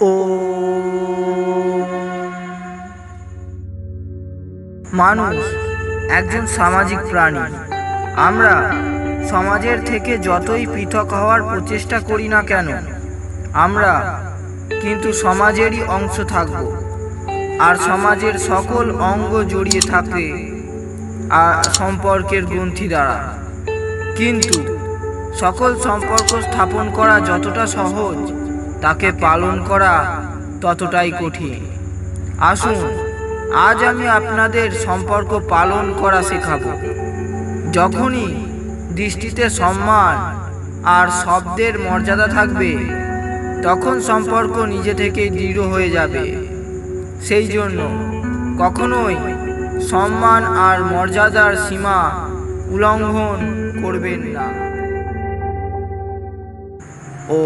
ও মানুষ, একজন সামাজিক প্রাণী। আমরা সমাজের থেকে যতই পৃথক হওয়ার প্রচেষ্টা করি না কেন, আমরা কিন্তু সমাজেরই অংশ থাকব। আর সমাজের সকল অঙ্গ জড়িয়ে থাকে আর সম্পর্কের গ্রন্থি দ্বারা। কিন্তু সকল সম্পর্ক স্থাপন করা যতটা সহজ তাকে পালন করা ততটাই কঠিন। আসুন আজ আমি আপনাদের সম্পর্ক পালন করা শেখাবো। যখনই দৃষ্টিতে সম্মান আর শব্দের মর্যাদা থাকবে তখন সম্পর্ক নিজে থেকেই দৃঢ় হয়ে যাবে। সেই জন্য কখনোই সম্মান আর মর্যাদার সীমা উল্লঙ্ঘন করবেন না। ও